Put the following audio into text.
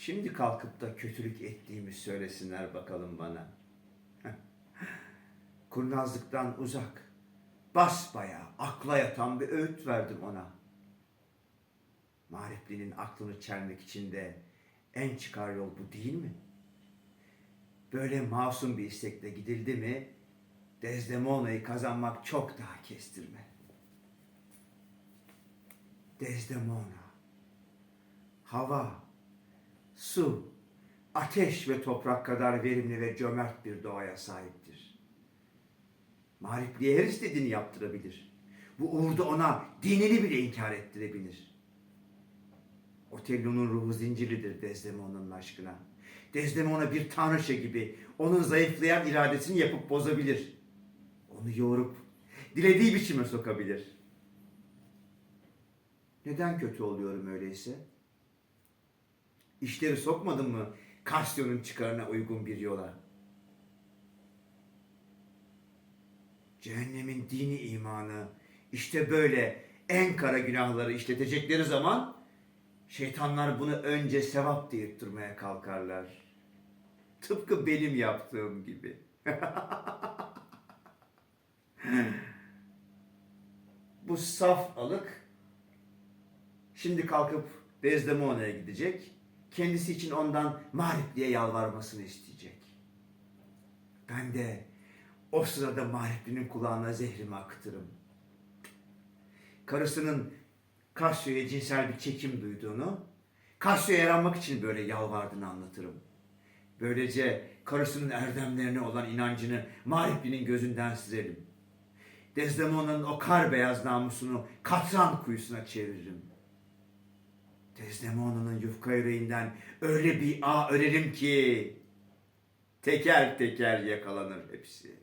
Şimdi kalkıp da kötülük ettiğimi söylesinler bakalım bana. Kurnazlıktan uzak, basbaya, akla yatan bir öğüt verdim ona. Maripli'nin aklını çelmek için de en çıkar yol bu değil mi? Böyle masum bir istekle gidildi mi, Desdemona'yı kazanmak çok daha kestirme. Desdemona, hava, su, ateş ve toprak kadar verimli ve cömert bir doğaya sahiptir. Maripli'ye her istediğini yaptırabilir. Bu uğurda ona dinini bile inkar ettirebilir. Otello'nun ruhu zincirlidir Desdemona'nın aşkına. Desdemona bir tanrıça gibi onun zayıflayan iradesini yapıp bozabilir. Onu yoğurup dilediği biçime sokabilir. Neden kötü oluyorum öyleyse? İşleri sokmadın mı Cassio'nun çıkarına uygun bir yola? Cehennemin dini imanı işte böyle en kara günahları işletecekleri zaman şeytanlar bunu önce sevap diye yutturmaya kalkarlar. Tıpkı benim yaptığım gibi. Bu saf alık şimdi kalkıp Desdemona'ya gidecek. Kendisi için ondan Maripli'ye yalvarmasını isteyecek. Ben de o sırada Maripli'nin kulağına zehrimi akıtırım. Karısının Cassio'ya cinsel bir çekim duyduğunu, Cassio'ya yaranmak için böyle yalvardığını anlatırım. Böylece karısının erdemlerine olan inancını Maripli'nin gözünden silerim. Desdemona'nın o kar beyaz namusunu katran kuyusuna çeviririm. Desdemona'nın yufka yüreğinden öyle bir ağ örerim ki teker teker yakalanır hepsi.